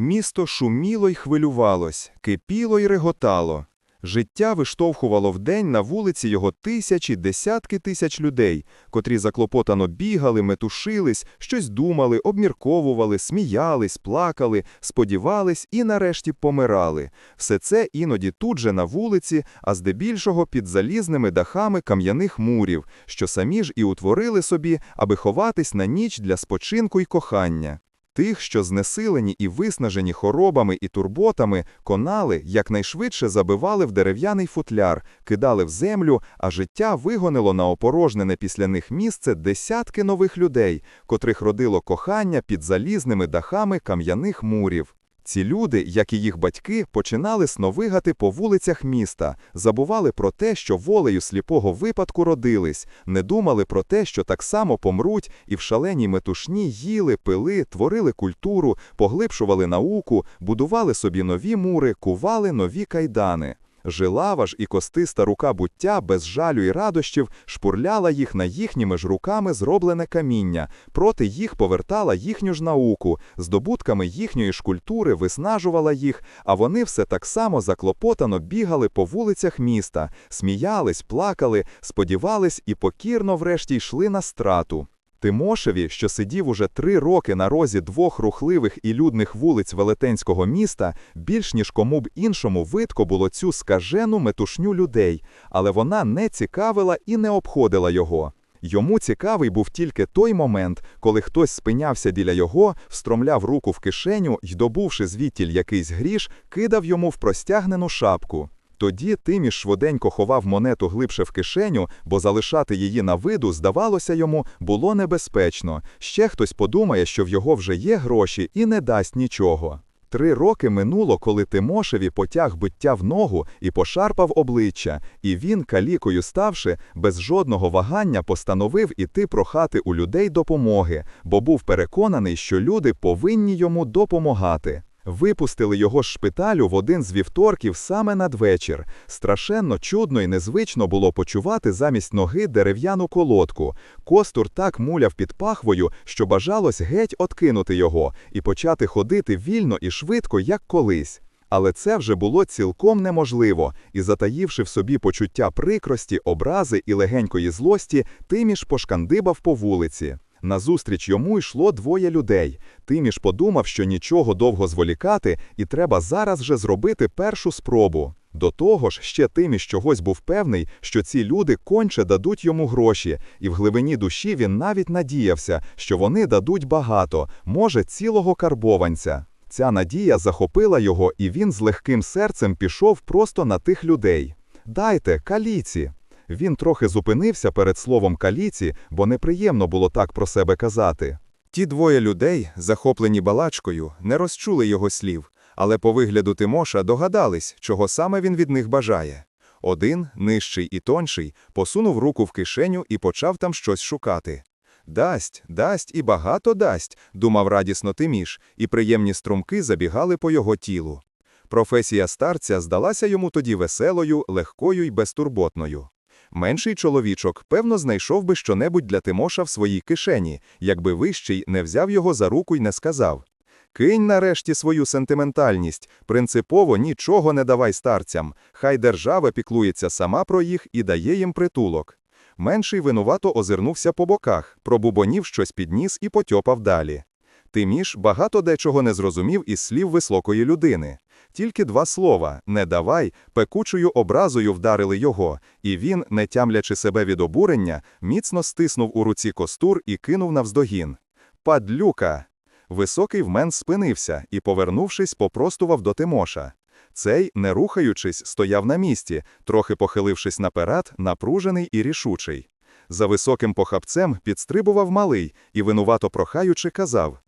Місто шуміло й хвилювалось, кипіло й реготало. Життя виштовхувало вдень на вулиці його тисячі, десятки тисяч людей, котрі заклопотано бігали, метушились, щось думали, обмірковували, сміялись, плакали, сподівались і нарешті помирали. Все це іноді тут же на вулиці, а здебільшого під залізними дахами кам'яних мурів, що самі ж і утворили собі, аби ховатись на ніч для спочинку й кохання. Тих, що знесилені і виснажені хоробами і турботами, конали якнайшвидше забивали в дерев'яний футляр, кидали в землю, а життя вигонило на опорожнене після них місце десятки нових людей, котрих родило кохання під залізними дахами кам'яних мурів. Ці люди, як і їх батьки, починали сновигати по вулицях міста, забували про те, що волею сліпого випадку родились, не думали про те, що так само помруть, і в шаленій метушні їли, пили, творили культуру, поглибшували науку, будували собі нові мури, кували нові кайдани. Жилава ж і костиста рука буття без жалю і радощів шпурляла їх на їхніми ж руками зроблене каміння, проти їх повертала їхню ж науку, здобутками їхньої ж культури виснажувала їх, а вони все так само заклопотано бігали по вулицях міста, сміялись, плакали, сподівались і покірно врешті йшли на страту. Тимошеві, що сидів уже три роки на розі двох рухливих і людних вулиць велетенського міста, більш ніж кому б іншому видко було цю скажену метушню людей, але вона не цікавила і не обходила його. Йому цікавий був тільки той момент, коли хтось спинявся біля його, встромляв руку в кишеню й, добувши звідтіль якийсь гріш, кидав йому в простягнену шапку. Тоді Тиміш швиденько ховав монету глибше в кишеню, бо залишати її на виду, здавалося йому, було небезпечно. Ще хтось подумає, що в його вже є гроші і не дасть нічого. Три роки минуло, коли Тимошеві потяг биття в ногу і пошарпав обличчя, і він, калікою ставши, без жодного вагання постановив іти прохати у людей допомоги, бо був переконаний, що люди повинні йому допомагати. Випустили його з шпиталю в один з вівторків саме надвечір. Страшенно чудно і незвично було почувати замість ноги дерев'яну колодку. Костур так муляв під пахвою, що бажалось геть откинути його і почати ходити вільно і швидко, як колись. Але це вже було цілком неможливо, і, затаївши в собі почуття прикрості, образи і легенької злості, Тиміш пошкандибав по вулиці. Назустріч йому йшло двоє людей. Тиміш подумав, що нічого довго зволікати, і треба зараз же зробити першу спробу. До того ж, ще Тиміш чогось був певний, що ці люди конче дадуть йому гроші, і в глибині душі він навіть надіявся, що вони дадуть багато, може, цілого карбованця. Ця надія захопила його, і він з легким серцем пішов просто на тих людей. Дайте, каліці. Він трохи зупинився перед словом каліці, бо неприємно було так про себе казати. Ті двоє людей, захоплені балачкою, не розчули його слів, але по вигляду Тимоша догадались, чого саме він від них бажає. Один, нижчий і тонший, посунув руку в кишеню і почав там щось шукати. Дасть, дасть і багато дасть, думав радісно Тиміш, і приємні струмки забігали по його тілу. Професія старця здалася йому тоді веселою, легкою і безтурботною. Менший чоловічок, певно, знайшов би щонебудь для Тимоша в своїй кишені, якби вищий не взяв його за руку й не сказав Кинь нарешті свою сентиментальність, принципово нічого не давай старцям, хай держава піклується сама про їх і дає їм притулок. Менший винувато озирнувся по боках, пробубонів щось підніс і потьопав далі. Тиміш багато дечого не зрозумів із слів високої людини. Тільки два слова не давай, пекучою образою вдарили його, і він, не тямлячи себе від обурення, міцно стиснув у руці костур і кинув навздогін. Падлюка! Високий вмен спинився і, повернувшись, попростував до Тимоша. Цей, не рухаючись, стояв на місці, трохи похилившись наперед, напружений і рішучий. За високим похапцем підстрибував малий і, винувато прохаючи, казав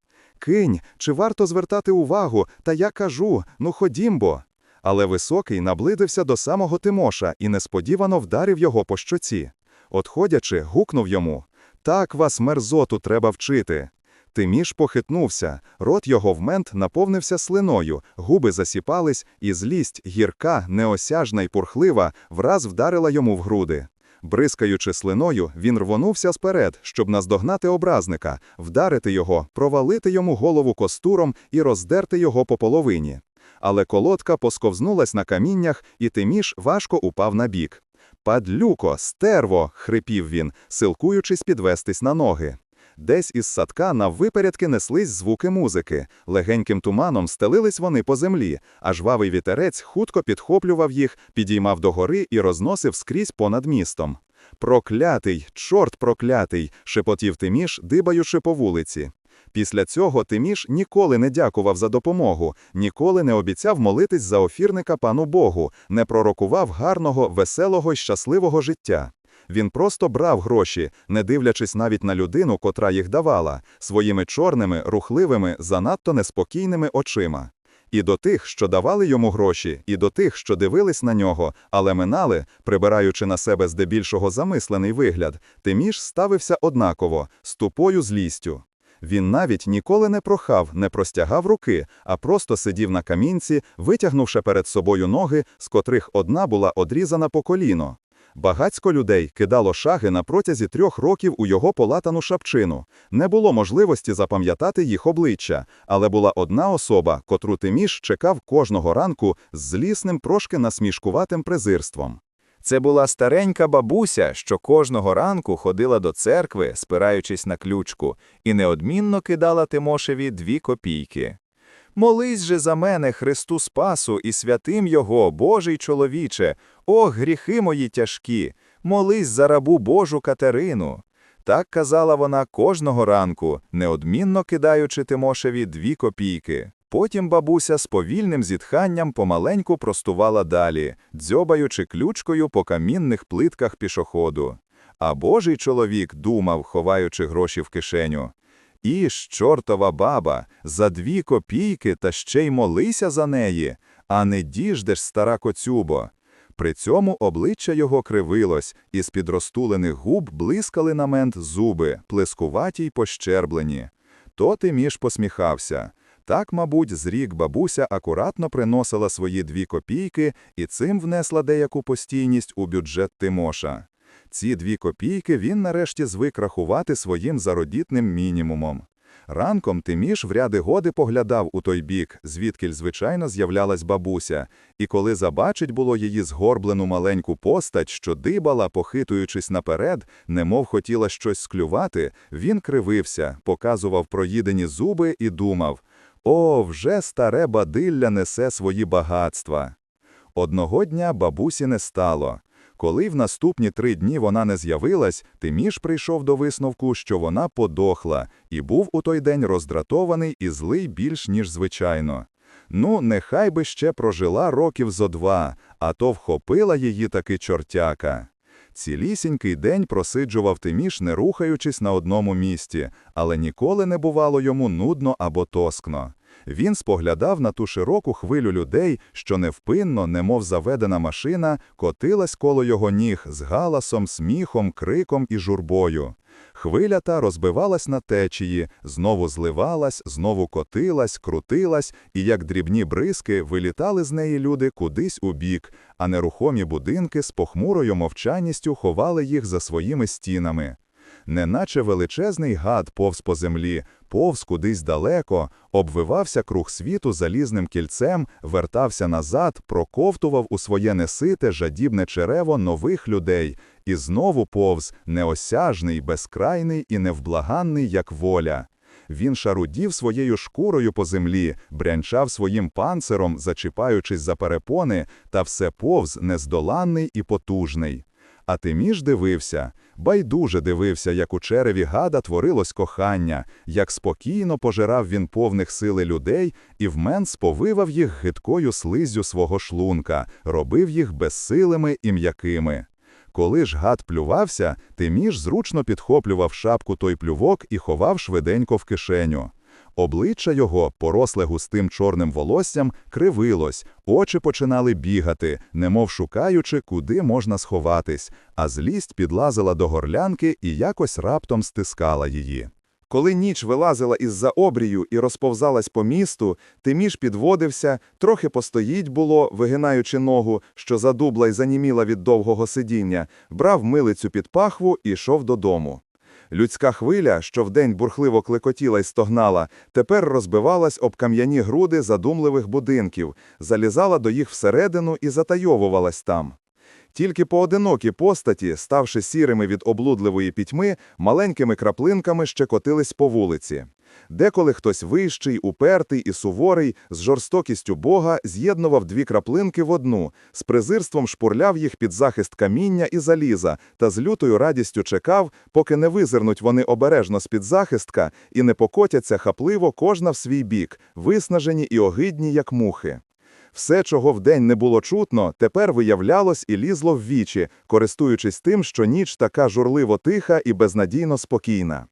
Кинь, чи варто звертати увагу, та я кажу ну ходімбо. Але високий наблидився до самого Тимоша і несподівано вдарив його по щоці. Отходячи, гукнув йому Так вас мерзоту треба вчити. Тиміш похитнувся, рот його в мент наповнився слиною, губи засіпались, і злість, гірка, неосяжна й пурхлива, враз вдарила йому в груди. Бризкаючи слиною, він рвонувся сперед, щоб наздогнати образника, вдарити його, провалити йому голову костуром і роздерти його по половині. Але колодка посковзнулась на каміннях, і Тиміш важко упав на бік. Падлюко, стерво! хрипів він, силкуючись підвестись на ноги. Десь із садка наввипередки неслись звуки музики. Легеньким туманом стелились вони по землі, а жвавий вітерець хутко підхоплював їх, підіймав догори і розносив скрізь понад містом. Проклятий, чорт проклятий, шепотів Тиміш, дибаючи по вулиці. Після цього Тиміш ніколи не дякував за допомогу, ніколи не обіцяв молитись за офірника пану Богу, не пророкував гарного, веселого й щасливого життя. Він просто брав гроші, не дивлячись навіть на людину, котра їх давала, своїми чорними, рухливими, занадто неспокійними очима. І до тих, що давали йому гроші, і до тих, що дивились на нього, але минали, прибираючи на себе здебільшого замислений вигляд, Тиміш ставився однаково, з тупою злістю. Він навіть ніколи не прохав, не простягав руки, а просто сидів на камінці, витягнувши перед собою ноги, з котрих одна була одрізана по коліно. Багацько людей кидало шаги на протязі трьох років у його полатану шапчину. Не було можливості запам'ятати їх обличчя, але була одна особа, котру Тиміш чекав кожного ранку з злісним, трошки насмішкуватим презирством. Це була старенька бабуся, що кожного ранку ходила до церкви, спираючись на ключку, і неодмінно кидала Тимошеві дві копійки. Молись же за мене, Христу Спасу, і святим Його, Божий чоловіче, ох, гріхи мої тяжкі, молись за рабу Божу Катерину. Так казала вона кожного ранку, неодмінно кидаючи Тимошеві дві копійки. Потім бабуся з повільним зітханням помаленьку простувала далі, дзьобаючи ключкою по камінних плитках пішоходу. А божий чоловік думав, ховаючи гроші в кишеню. Іж, чортова баба, за дві копійки та ще й молися за неї, а не діждеш, стара коцюбо. При цьому обличчя його кривилось, і з під розтулених губ блискали на мент зуби, плескуваті й пощерблені. То Тиміш посміхався. Так, мабуть, зрік бабуся акуратно приносила свої дві копійки і цим внесла деяку постійність у бюджет Тимоша. Ці дві копійки він нарешті звик рахувати своїм зародітним мінімумом. Ранком Тиміш в ряди годи поглядав у той бік, звідкіль, звичайно, з'являлась бабуся, і коли забачить було її згорблену маленьку постать, що дибала, похитуючись наперед, немов хотіла щось склювати, він кривився, показував проїдені зуби і думав о, вже старе бадилля несе свої багатства. Одного дня бабусі не стало. Коли в наступні три дні вона не з'явилась, Тиміш прийшов до висновку, що вона подохла, і був у той день роздратований і злий більш, ніж звичайно. Ну, нехай би ще прожила років зо два, а то вхопила її таки чортяка. Цілісінький день просиджував Тиміш, не рухаючись на одному місці, але ніколи не бувало йому нудно або тоскно. Він споглядав на ту широку хвилю людей, що невпинно, немов заведена машина, котилась коло його ніг з галасом, сміхом, криком і журбою. Хвиля та розбивалась на течії, знову зливалась, знову котилась, крутилась, і, як дрібні бризки, вилітали з неї люди кудись у бік, а нерухомі будинки з похмурою мовчаністю ховали їх за своїми стінами. Неначе величезний гад повз по землі, повз кудись далеко, обвивався круг світу залізним кільцем, вертався назад, проковтував у своє несите жадібне черево нових людей, і знову повз неосяжний, безкрайний і невблаганний, як воля. Він шарудів своєю шкурою по землі, брянчав своїм панциром, зачіпаючись за перепони, та все повз нездоланний і потужний. А Тиміш дивився, байдуже дивився, як у череві гада творилось кохання, як спокійно пожирав він повних сили людей і вмен сповивав їх гидкою слизю свого шлунка, робив їх безсилими і м'якими. Коли ж гад плювався, Тиміш зручно підхоплював шапку той плювок і ховав швиденько в кишеню. Обличчя його, поросле густим чорним волоссям, кривилось, очі починали бігати, немов шукаючи, куди можна сховатись, а злість підлазила до горлянки і якось раптом стискала її. Коли ніч вилазила із-за обрію і розповзалась по місту, Тиміш підводився, трохи постоїть було, вигинаючи ногу, що задубла й заніміла від довгого сидіння, брав милицю під пахву і йшов додому. Людська хвиля, що вдень бурхливо клекотіла й стогнала, тепер розбивалась об кам'яні груди задумливих будинків, залізала до їх всередину і затайовувалась там. Тільки поодинокі постаті, ставши сірими від облудливої пітьми, маленькими краплинками ще котились по вулиці. Деколи хтось вищий, упертий і суворий, з жорстокістю Бога з'єднував дві краплинки в одну, з презирством шпурляв їх під захист каміння і заліза та з лютою радістю чекав, поки не визирнуть вони обережно з-під захистка і не покотяться хапливо кожна в свій бік, виснажені і огидні, як мухи. Все, чого вдень не було чутно, тепер виявлялось і лізло в вічі, користуючись тим, що ніч така журливо тиха і безнадійно спокійна.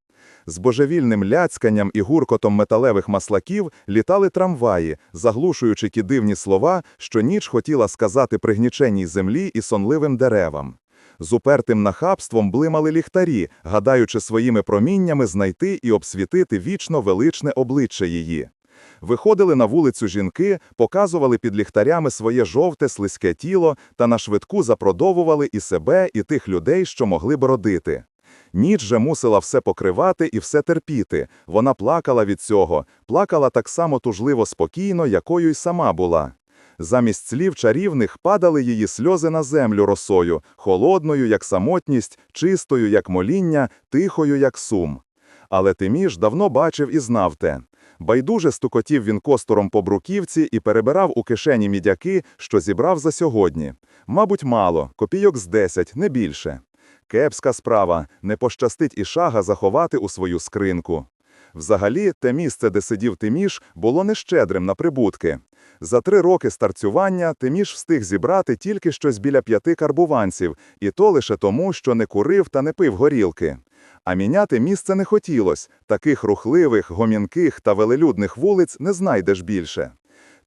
З божевільним ляцканням і гуркотом металевих маслаків літали трамваї, заглушуючи ті дивні слова, що ніч хотіла сказати пригніченій землі і сонливим деревам. З упертим нахабством блимали ліхтарі, гадаючи своїми проміннями знайти і обсвітити вічно величне обличчя її. Виходили на вулицю жінки, показували під ліхтарями своє жовте слизьке тіло та на швидку запродовували і себе, і тих людей, що могли б родити. Ніч же мусила все покривати і все терпіти. Вона плакала від цього, плакала так само тужливо спокійно, якою й сама була. Замість слів чарівних падали її сльози на землю росою, холодною, як самотність, чистою, як моління, тихою, як сум. Але Тиміш давно бачив і знав те. Байдуже стукотів він костором по бруківці і перебирав у кишені мідяки, що зібрав за сьогодні. Мабуть, мало, копійок з десять, не більше. Кепська справа, не пощастить і шага заховати у свою скринку. Взагалі, те місце, де сидів Тиміш, було нещедрим на прибутки. За три роки старцювання Тиміш встиг зібрати тільки щось біля п'яти карбуванців, і то лише тому, що не курив та не пив горілки. А міняти місце не хотілось, таких рухливих, гомінких та велелюдних вулиць не знайдеш більше.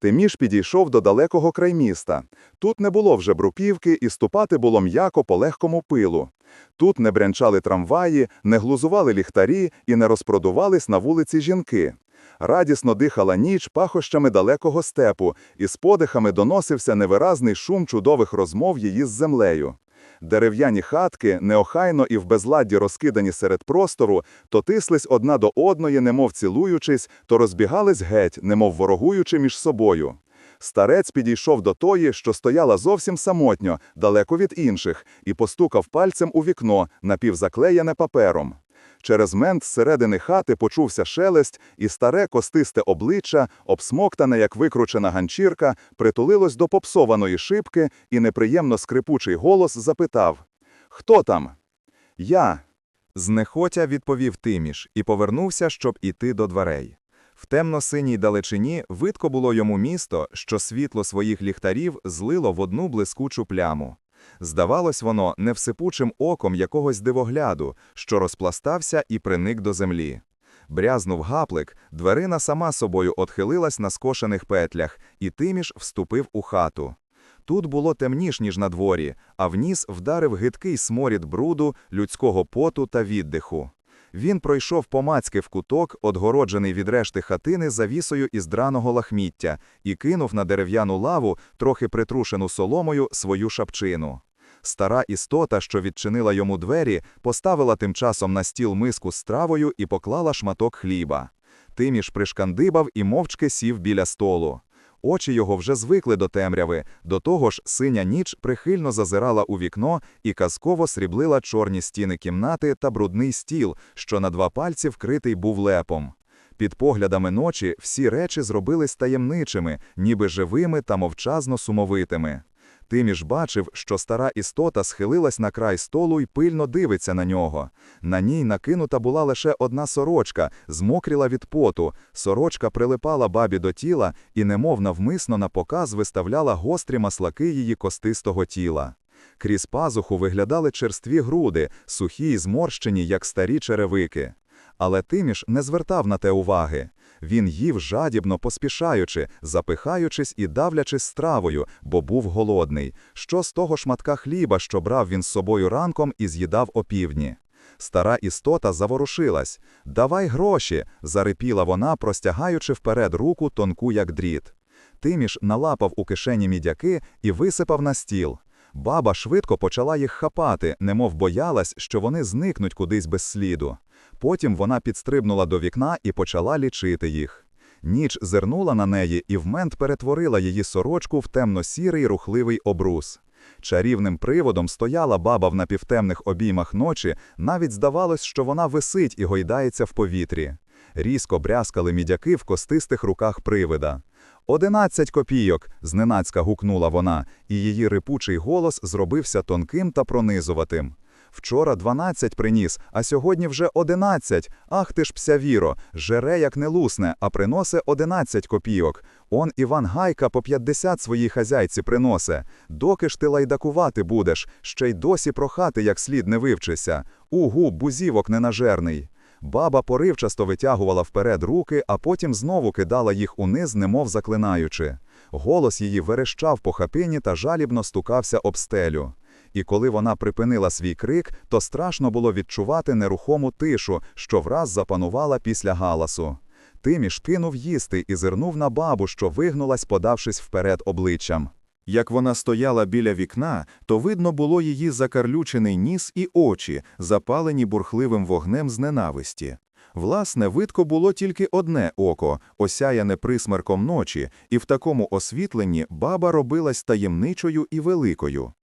Тиміш підійшов до далекого крайміста. Тут не було вже бруківки, і ступати було м'яко по легкому пилу. Тут не брянчали трамваї, не глузували ліхтарі і не розпродувались на вулиці жінки. Радісно дихала ніч пахощами далекого степу, і з подихами доносився невиразний шум чудових розмов її з землею. Дерев'яні хатки, неохайно і в безладді розкидані серед простору, то тислись одна до одної, немов цілуючись, то розбігались геть, немов ворогуючи між собою. Старець підійшов до тої, що стояла зовсім самотньо, далеко від інших, і постукав пальцем у вікно, напівзаклеєне папером. Через мент зсередини хати почувся шелест, і старе костисте обличчя, обсмоктане, як викручена ганчірка, притулилось до попсованої шибки, і неприємно скрипучий голос запитав «Хто там?» «Я». Знехотя відповів Тиміш і повернувся, щоб іти до дверей. В темно-синій далечині видко було йому місто, що світло своїх ліхтарів злило в одну блискучу пляму. Здавалось воно невсипучим оком якогось дивогляду, що розпластався і приник до землі. Брязнув гаплик, дверина сама собою отхилилась на скошених петлях, і Тиміш вступив у хату. Тут було темніш, ніж на дворі, а в ніс вдарив гидкий сморід бруду, людського поту та віддиху. Він пройшов помацьки в куток, одгороджений від решти хатини завісою із драного лахміття, і кинув на дерев'яну лаву, трохи притрушену соломою, свою шапчину. Стара істота, що відчинила йому двері, поставила тим часом на стіл миску з стравою і поклала шматок хліба. Тиміш пришкандибав і мовчки сів біля столу. Очі його вже звикли до темряви, до того ж синя ніч прихильно зазирала у вікно і казково сріблила чорні стіни кімнати та брудний стіл, що на два пальці вкритий був лепом. Під поглядами ночі всі речі зробились таємничими, ніби живими та мовчазно сумовитими. Тиміш бачив, що стара істота схилилась на край столу і пильно дивиться на нього. На ній накинута була лише одна сорочка, змокріла від поту. Сорочка прилипала бабі до тіла і, немов навмисно на показ, виставляла гострі маслаки її костистого тіла. Крізь пазуху виглядали черстві груди, сухі й зморщені, як старі черевики. Але Тиміш не звертав на те уваги. Він їв жадібно поспішаючи, запихаючись і давлячись стравою, бо був голодний. Що з того шматка хліба, що брав він з собою ранком і з'їдав опівдні? Стара істота заворушилась. Давай гроші, зарипіла вона, простягаючи вперед руку тонку, як дріт. Тиміш налапав у кишені мідяки і висипав на стіл. Баба швидко почала їх хапати, немов боялась, що вони зникнуть кудись без сліду. Потім вона підстрибнула до вікна і почала лічити їх. Ніч зирнула на неї і вмент перетворила її сорочку в темно-сірий рухливий обрус. Чарівним приводом стояла баба в напівтемних обіймах ночі, навіть здавалось, що вона висить і гойдається в повітрі. Різко брязкали мідяки в костистих руках привида. Одинадцять копійок, зненацька гукнула вона, і її рипучий голос зробився тонким та пронизуватим. Вчора дванадцять приніс, а сьогодні вже одинадцять. Ах ти ж псявіро, жере як не лусне, а приносе одинадцять копійок. Он Іван Гайка по п'ятдесят своїй хазяйці приносе. Доки ж ти лайдакувати будеш, ще й досі прохати як слід не вивчися. Угу, бузівок ненажерний. Баба поривчасто витягувала вперед руки, а потім знову кидала їх униз, немов заклинаючи. Голос її верещав по хапині та жалібно стукався об стелю. І коли вона припинила свій крик, то страшно було відчувати нерухому тишу, що враз запанувала після галасу. Тиміш кинув їсти і зирнув на бабу, що вигнулась, подавшись вперед обличчям. Як вона стояла біля вікна, то видно було її закарлючений ніс і очі, запалені бурхливим вогнем з ненависті. Власне, видко було тільки одне око, осяяне присмерком ночі, і в такому освітленні баба робилась таємничою і великою.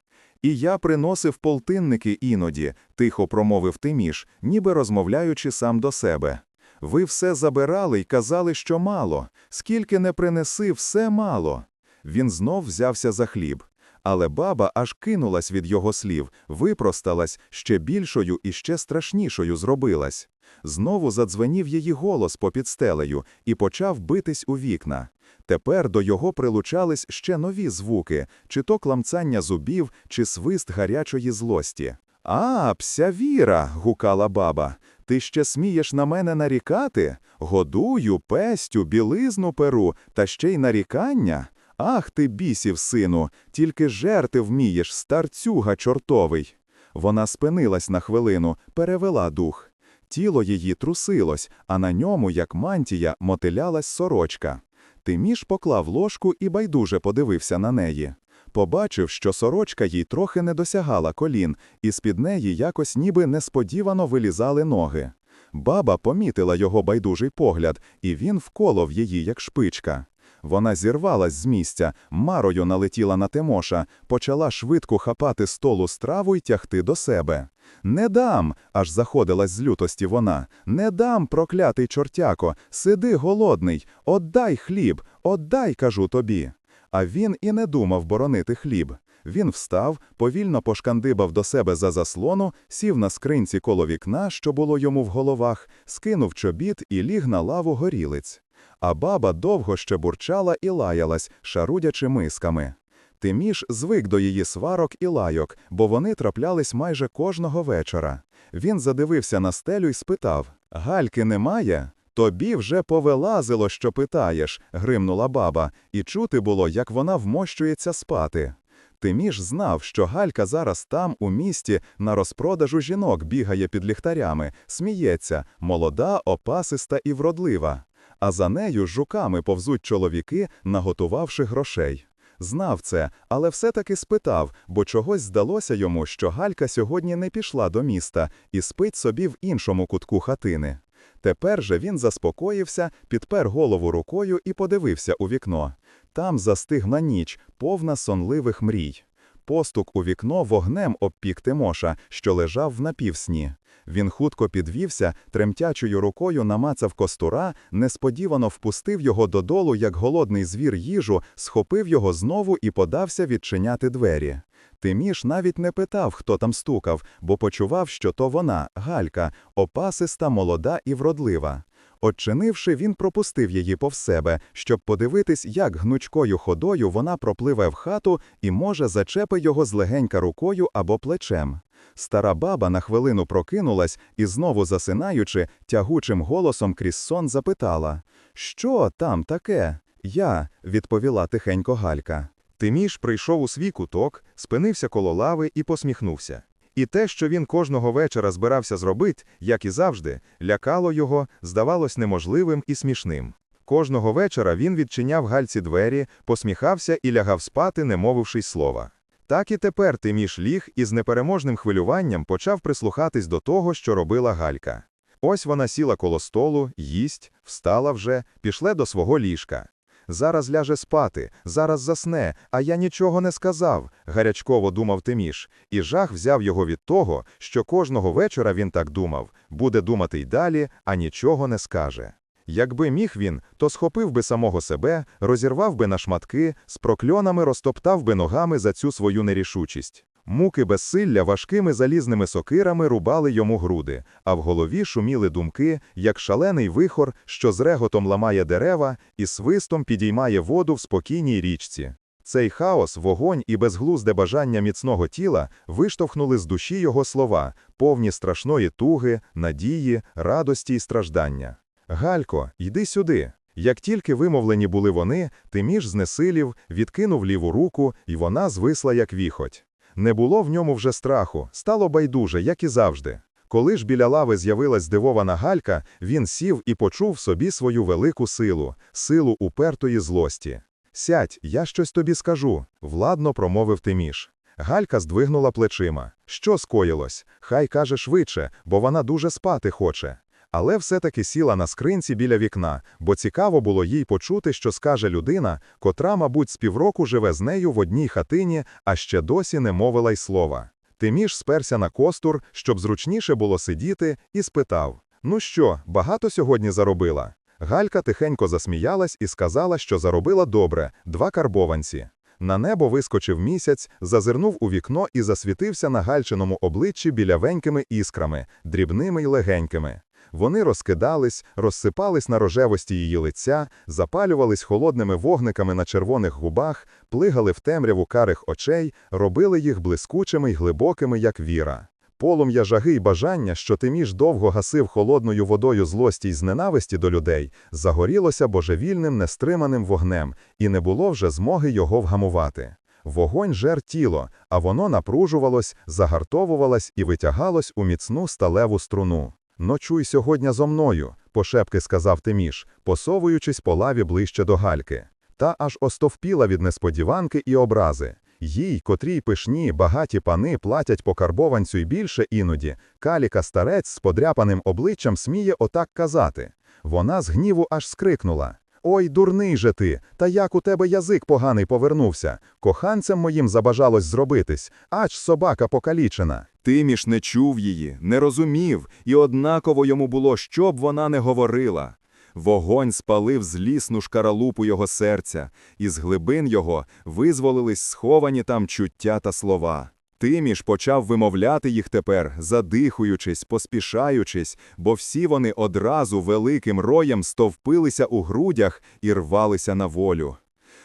І я приносив полтинники іноді, тихо промовив Тиміш, ніби розмовляючи сам до себе. Ви все забирали й казали, що мало, скільки не принеси, все мало. Він знов взявся за хліб. Але баба аж кинулась від його слів, випросталась, ще більшою і ще страшнішою зробилась. Знову задзвенів її голос попід стелею і почав битись у вікна. Тепер до його прилучались ще нові звуки, чи то кламцання зубів, чи свист гарячої злості. А, пся віра, гукала баба. Ти ще смієш на мене нарікати? Годую, пестю, білизну перу, та ще й нарікання? Ах ти, бісів, сину, тільки жерти вмієш, старцюга чортовий. Вона спинилась на хвилину, перевела дух. Тіло її трусилось, а на ньому, як мантія, мотилялась сорочка. Тиміш поклав ложку і байдуже подивився на неї. Побачив, що сорочка їй трохи не досягала колін, і з-під неї якось ніби несподівано вилізали ноги. Баба помітила його байдужий погляд, і він вколов її, як шпичка. Вона зірвалась з місця, марою налетіла на Тимоша, почала швидко хапати столу страву й тягти до себе. Не дам, аж заходилась з лютості вона. Не дам, проклятий чортяко, сиди голодний, отдай хліб, отдай, кажу тобі. А він і не думав боронити хліб. Він встав, повільно пошкандибав до себе за заслону, сів на скринці коло вікна, що було йому в головах, скинув чобіт і ліг на лаву горілиць. А баба довго ще бурчала і лаялась, шарудячи мисками. Тиміш звик до її сварок і лайок, бо вони траплялись майже кожного вечора. Він задивився на стелю і спитав: Гальки немає? Тобі вже повилазило, що питаєш, гримнула баба, і чути було, як вона вмощується спати. Тиміш знав, що Галька зараз там, у місті, на розпродажу жінок бігає під ліхтарями, сміється, молода, опасиста і вродлива. А за нею жуками повзуть чоловіки, наготувавши грошей. Знав це, але все-таки спитав, бо чогось здалося йому, що Галька сьогодні не пішла до міста і спить собі в іншому кутку хатини. Тепер же він заспокоївся, підпер голову рукою і подивився у вікно. Там застигла ніч, повна сонливих мрій. Постук у вікно вогнем обпік Тимоша, що лежав в напівсні. Він хутко підвівся, тремтячою рукою намацав костура, несподівано впустив його додолу, як голодний звір їжу, схопив його знову і подався відчиняти двері. Тиміш навіть не питав, хто там стукав, бо почував, що то вона, Галька, опасиста, молода і вродлива. Отчинивши, він пропустив її повз себе, щоб подивитись, як гнучкою ходою вона пропливе в хату і, може, зачепи його злегенька рукою або плечем. Стара баба на хвилину прокинулась і, знову засинаючи, тягучим голосом крізь сон запитала Що там таке? Я, відповіла тихенько Галька. Тиміш прийшов у свій куток, спинився коло лави і посміхнувся. І те, що він кожного вечора збирався зробити, як і завжди, лякало його, здавалось неможливим і смішним. Кожного вечора він відчиняв Гальці двері, посміхався і лягав спати, не мовивши слова. Так і тепер Тиміш ліг і з непереможним хвилюванням почав прислухатись до того, що робила Галька. Ось вона сіла коло столу, їсть, встала вже, пішла до свого ліжка. Зараз ляже спати, зараз засне, а я нічого не сказав, гарячково думав Тиміш, і жах взяв його від того, що кожного вечора він так думав, буде думати й далі, а нічого не скаже. Якби міг він, то схопив би самого себе, розірвав би на шматки, з прокльонами розтоптав би ногами за цю свою нерішучість. Муки безсилля важкими залізними сокирами рубали йому груди, а в голові шуміли думки, як шалений вихор, що з реготом ламає дерева і свистом підіймає воду в спокійній річці. Цей хаос, вогонь і безглузде бажання міцного тіла виштовхнули з душі його слова, повні страшної туги, надії, радості й страждання. Галько, йди сюди. Як тільки вимовлені були вони, Тиміш знесилів, відкинув ліву руку, і вона звисла, як віхоть. Не було в ньому вже страху, стало байдуже, як і завжди. Коли ж біля лави з'явилась здивована Галька, він сів і почув собі свою велику силу, силу упертої злості. Сядь, я щось тобі скажу, владно промовив Тиміш. Галька здвигнула плечима. Що скоїлось? Хай каже швидше, бо вона дуже спати хоче. Але все-таки сіла на скринці біля вікна, бо цікаво було їй почути, що скаже людина, котра, мабуть, з півроку живе з нею в одній хатині, а ще досі не мовила й слова. Тиміш сперся на костур, щоб зручніше було сидіти, і спитав: Ну що, багато сьогодні заробила? Галька тихенько засміялась і сказала, що заробила добре, два карбованці. На небо вискочив місяць, зазирнув у вікно і засвітився на гальчиному обличчі білявенькими іскрами, дрібними й легенькими. Вони розкидались, розсипались на рожевості її лиця, запалювались холодними вогниками на червоних губах, плигали в темряву карих очей, робили їх блискучими й глибокими, як віра. Полум'я жаги й бажання, що Тиміш довго гасив холодною водою злості й зненависті до людей, загорілося божевільним нестриманим вогнем, і не було вже змоги його вгамувати. Вогонь жер тіло, а воно напружувалось, загартовувалось і витягалось у міцну сталеву струну. Ночуй сьогодні зо мною, пошепки сказав Тиміш, посовуючись по лаві ближче до гальки. Та аж остовпіла від несподіванки і образи. Їй, котрій пишні, багаті пани платять по карбованцю й більше іноді, каліка старець з подряпаним обличчям сміє отак казати. Вона з гніву аж скрикнула. Ой, дурний же ти, та як у тебе язик поганий повернувся. Коханцем моїм забажалось зробитись, ач собака покалічена. Тиміш не чув її, не розумів, і однаково йому було, що б вона не говорила. Вогонь спалив злісну шкаралупу його серця, і з глибин його визволились сховані там чуття та слова. Тиміш почав вимовляти їх тепер, задихуючись, поспішаючись, бо всі вони одразу великим роєм стовпилися у грудях і рвалися на волю.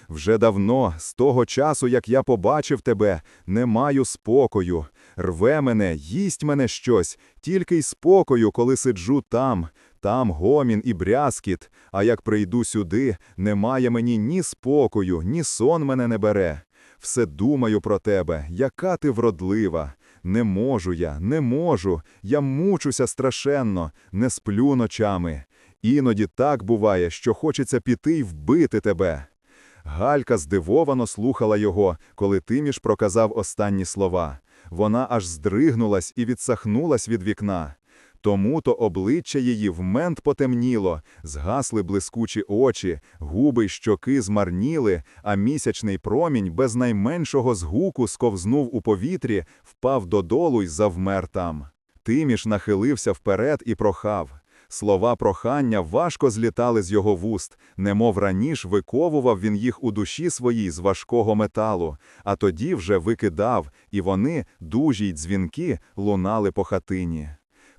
Вже давно, з того часу, як я побачив тебе, не маю спокою. Рве мене, їсть мене щось, тільки й спокою, коли сиджу там, там гомін і брязкіт, а як прийду сюди, немає мені ні спокою, ні сон мене не бере. Все думаю про тебе, яка ти вродлива. Не можу я, не можу, я мучуся страшенно, не сплю ночами. Іноді так буває, що хочеться піти й вбити тебе. Галька здивовано слухала його, коли Тиміш проказав останні слова. Вона аж здригнулась і відсахнулась від вікна. Тому-то обличчя її вмент потемніло, згасли блискучі очі, губи й щоки змарніли, а місячний промінь без найменшого згуку сковзнув у повітрі, впав додолу й завмер там. Тиміш нахилився вперед і прохав. Слова прохання важко злітали з його вуст, немов раніш виковував він їх у душі своїй з важкого металу, а тоді вже викидав, і вони, дужі й дзвінки, лунали по хатині.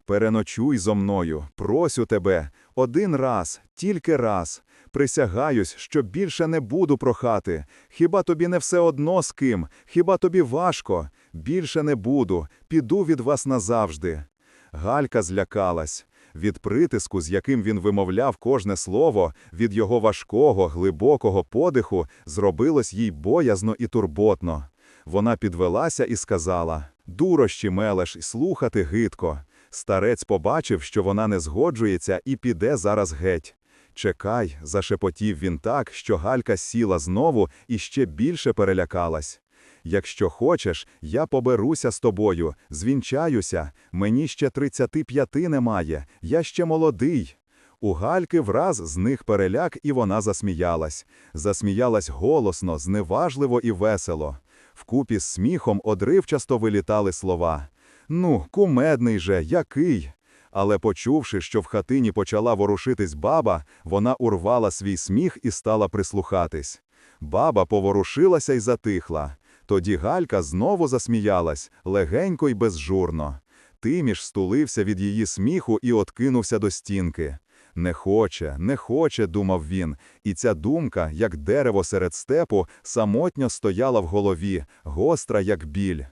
Переночуй зо мною, просю тебе, один раз, тільки раз. Присягаюсь, що більше не буду прохати. Хіба тобі не все одно з ким? Хіба тобі важко? Більше не буду, піду від вас назавжди. Галька злякалась. Від притиску, з яким він вимовляв кожне слово, від його важкого, глибокого подиху, зробилось їй боязно і турботно. Вона підвелася і сказала: Дурощі мелеш, слухати гидко. Старець побачив, що вона не згоджується і піде зараз геть. Чекай, зашепотів він так, що Галька сіла знову і ще більше перелякалась. Якщо хочеш, я поберуся з тобою, звінчаюся, мені ще 35 немає, я ще молодий. У Гальки враз з них переляк, і вона засміялась. Засміялась голосно, зневажливо і весело. Вкупі з сміхом одривчасто вилітали слова. Ну, кумедний же, який. Але почувши, що в хатині почала ворушитись баба, вона урвала свій сміх і стала прислухатись. Баба поворушилася й затихла. Тоді Галька знову засміялась, легенько й безжурно. Тиміш стулився від її сміху і откинувся до стінки. Не хоче, не хоче, думав він, і ця думка, як дерево серед степу, самотньо стояла в голові, гостра, як біль.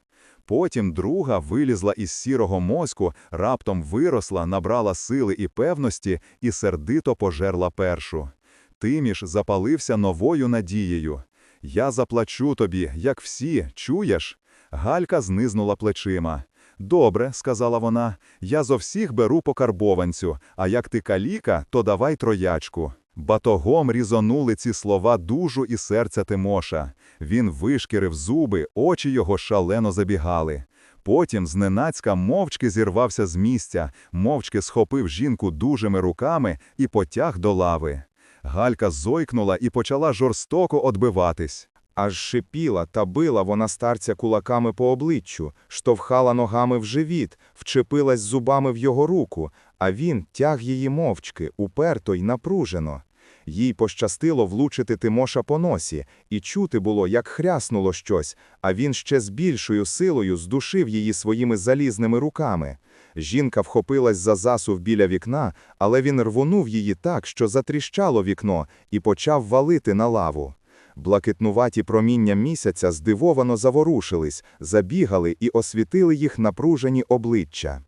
Потім друга вилізла із сірого мозку, раптом виросла, набрала сили і певності і сердито пожерла першу. Тиміш запалився новою надією. «Я заплачу тобі, як всі, чуєш?» Галька знизнула плечима. «Добре», – сказала вона, – «я зо всіх беру по карбованцю, а як ти каліка, то давай троячку». Батогом різонули ці слова дужу і серця Тимоша. Він вишкірив зуби, очі його шалено забігали. Потім зненацька мовчки зірвався з місця, мовчки схопив жінку дужими руками і потяг до лави. Галька зойкнула і почала жорстоко одбиватись. Аж шипіла та била вона старця кулаками по обличчю, штовхала ногами в живіт, вчепилась зубами в його руку, а він тяг її мовчки, уперто й напружено. Їй пощастило влучити Тимоша по носі, і чути було, як хряснуло щось, а він ще з більшою силою здушив її своїми залізними руками. Жінка вхопилась за засув біля вікна, але він рвонув її так, що затріщало вікно, і почав валити на лаву. Блакитнуваті проміння місяця здивовано заворушились, забігали і освітили їх напружені обличчя.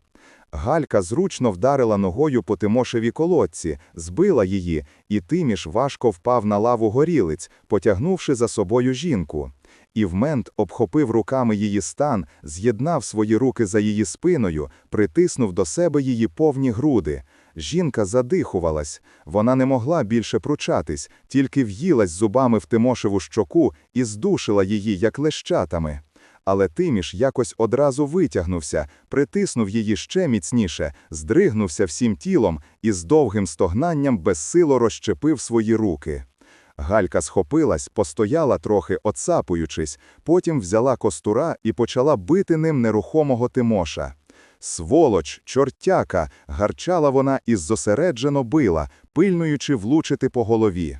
Галька зручно вдарила ногою по Тимошеві колодці, збила її, і Тиміш важко впав на лаву горілиць, потягнувши за собою жінку. Івмент обхопив руками її стан, з'єднав свої руки за її спиною, притиснув до себе її повні груди. Жінка задихувалась. Вона не могла більше пручатись, тільки в'їлась зубами в Тимошеву щоку і здушила її, як лещатами. Але Тиміш якось одразу витягнувся, притиснув її ще міцніше, здригнувся всім тілом і з довгим стогнанням безсило розчепив свої руки. Галька схопилась, постояла трохи, отсапуючись, потім взяла костура і почала бити ним нерухомого Тимоша. Сволоч, чортяка, гарчала вона і зосереджено била, пильнуючи влучити по голові.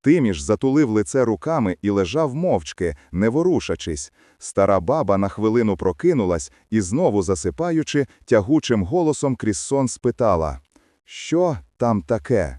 Тиміш затулив лице руками і лежав мовчки, не ворушачись. Стара баба на хвилину прокинулась і, знову засипаючи, тягучим голосом крізь сон спитала: Що там таке?